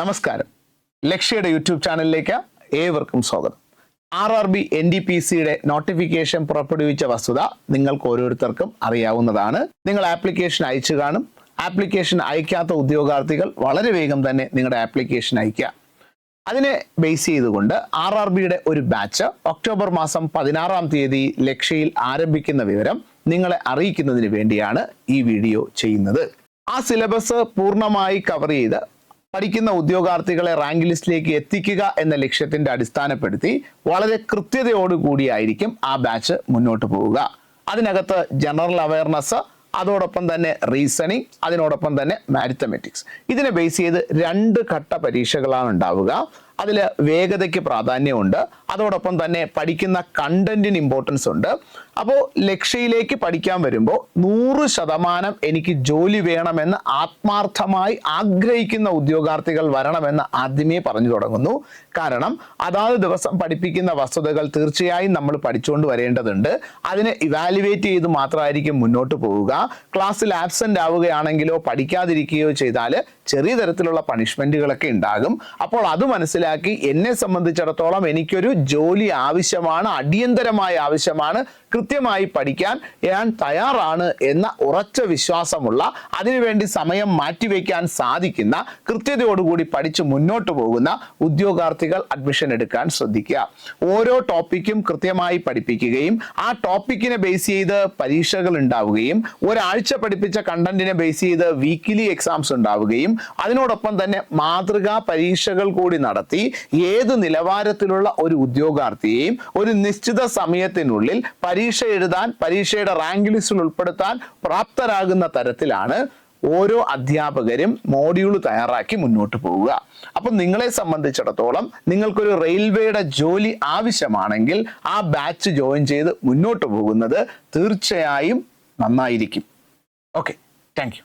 നമസ്കാരം. ലക്ഷ്യയുടെ യൂട്യൂബ് ചാനലിലേക്ക് ഏവർക്കും സ്വാഗതം. R R B N D P സിയുടെ നോട്ടിഫിക്കേഷൻ പുറപ്പെടുവിച്ച വസ്തുത നിങ്ങൾക്ക് ഓരോരുത്തർക്കും അറിയാവുന്നതാണ്. നിങ്ങൾ ആപ്ലിക്കേഷൻ അയച്ചു കാണും. ആപ്ലിക്കേഷൻ അയക്കാത്ത ഉദ്യോഗാർത്ഥികൾ വളരെ വേഗം തന്നെ നിങ്ങളുടെ ആപ്ലിക്കേഷൻ അയക്കുക അതിനെ ബേസ് ചെയ്തുകൊണ്ട് ആർ ആർ ബിയുടെ ഒരു ബാച്ച് ഒക്ടോബർ മാസം പതിനാറാം തീയതി ലക്ഷ്യയിൽ ആരംഭിക്കുന്ന വിവരം നിങ്ങളെ അറിയിക്കുന്നതിന് വേണ്ടിയാണ് ഈ വീഡിയോ ചെയ്യുന്നത്. ആ സിലബസ് പൂർണമായി കവർ ചെയ്ത് പഠിക്കുന്ന ഉദ്യോഗാർത്ഥികളെ റാങ്ക് ലിസ്റ്റിലേക്ക് എത്തിക്കുക എന്ന ലക്ഷ്യത്തിന്റെ അടിസ്ഥാനപ്പെടുത്തി വളരെ കൃത്യതയോടുകൂടിയായിരിക്കും ആ ബാച്ച് മുന്നോട്ട് പോവുക. അതിനകത്ത് ജനറൽ അവയർനെസ് അതോടൊപ്പം തന്നെ റീസണിങ് അതിനോടൊപ്പം തന്നെ മാരിത്തമെറ്റിക്സ്. ഇതിനെ ബേസ് ചെയ്ത് രണ്ട് ഘട്ട പരീക്ഷകളാണ് ഉണ്ടാവുക. അതിൽ വേഗതയ്ക്ക് പ്രാധാന്യമുണ്ട്. അതോടൊപ്പം തന്നെ പഠിക്കുന്ന കണ്ടന്റിന് ഇമ്പോർട്ടൻസ് ഉണ്ട്. അപ്പോൾ ലക്ഷ്യയിലേക്ക് പഠിക്കാൻ വരുമ്പോൾ നൂറ് ശതമാനം എനിക്ക് ജോലി വേണമെന്ന് ആത്മാർത്ഥമായി ആഗ്രഹിക്കുന്ന ഉദ്യോഗാർത്ഥികൾ വരണമെന്ന് ആദ്യമേ പറഞ്ഞു തുടങ്ങുന്നു. കാരണം അതാത് ദിവസം പഠിപ്പിക്കുന്ന വസ്തുതകൾ തീർച്ചയായും നമ്മൾ പഠിച്ചുകൊണ്ട് വരേണ്ടതുണ്ട്. അതിനെ ഇവാലുവേറ്റ് ചെയ്ത് മാത്രമായിരിക്കും മുന്നോട്ട് പോവുക. ക്ലാസ്സിൽ ആബ്സെന്റ് ആവുകയാണെങ്കിലോ പഠിക്കാതിരിക്കുകയോ ചെയ്താൽ ചെറിയ തരത്തിലുള്ള പണിഷ്മെന്റുകളൊക്കെ ഉണ്ടാകും. അപ്പോൾ അത് മനസ്സിലാക്കി എന്നെ സംബന്ധിച്ചിടത്തോളം എനിക്കൊരു ജോലി ആവശ്യമാണ് അടിയന്തരമായ ആവശ്യമാണ് കൃത്യമായി പഠിക്കാൻ ഞാൻ തയ്യാറാണ് എന്ന ഉറച്ച വിശ്വാസമുള്ള അതിനുവേണ്ടി സമയം മാറ്റിവെക്കാൻ സാധിക്കുന്ന കൃത്യതയോടുകൂടി പഠിച്ച് മുന്നോട്ട് പോകുന്ന ഉദ്യോഗാർത്ഥികൾ അഡ്മിഷൻ എടുക്കാൻ ശ്രദ്ധിക്കുക. ഓരോ ടോപ്പിക്കും കൃത്യമായി പഠിപ്പിക്കുകയും ആ ടോപ്പിക്കിനെ ബേസ് ചെയ്ത് പരീക്ഷകൾ ഉണ്ടാവുകയും ഒരാഴ്ച പഠിപ്പിച്ച കണ്ടന്റിനെ ബേസ് ചെയ്ത് വീക്കിലി എക്സാംസ് ഉണ്ടാവുകയും അതിനോടൊപ്പം തന്നെ മാതൃകാ പരീക്ഷകൾ കൂടി നടത്തി ഏത് നിലവാരത്തിലുള്ള ഒരു ഉദ്യോഗാർത്ഥിയെയും ഒരു നിശ്ചിത സമയത്തിനുള്ളിൽ പരീക്ഷ എഴുതാൻ പരീക്ഷയുടെ റാങ്ക് ലിസ്റ്റിൽ ഉൾപ്പെടുത്താൻ പ്രാപ്തരാകുന്ന തരത്തിലാണ് ഓരോ അധ്യാപകരും മോഡ്യൂൾ തയ്യാറാക്കി മുന്നോട്ട് പോവുക. അപ്പം നിങ്ങളെ സംബന്ധിച്ചിടത്തോളം നിങ്ങൾക്കൊരു റെയിൽവേയുടെ ജോലി ആവശ്യമാണെങ്കിൽ ആ ബാച്ച് ജോയിൻ ചെയ്ത് മുന്നോട്ട് പോകുന്നത് തീർച്ചയായും നന്നായിരിക്കും. Okay thank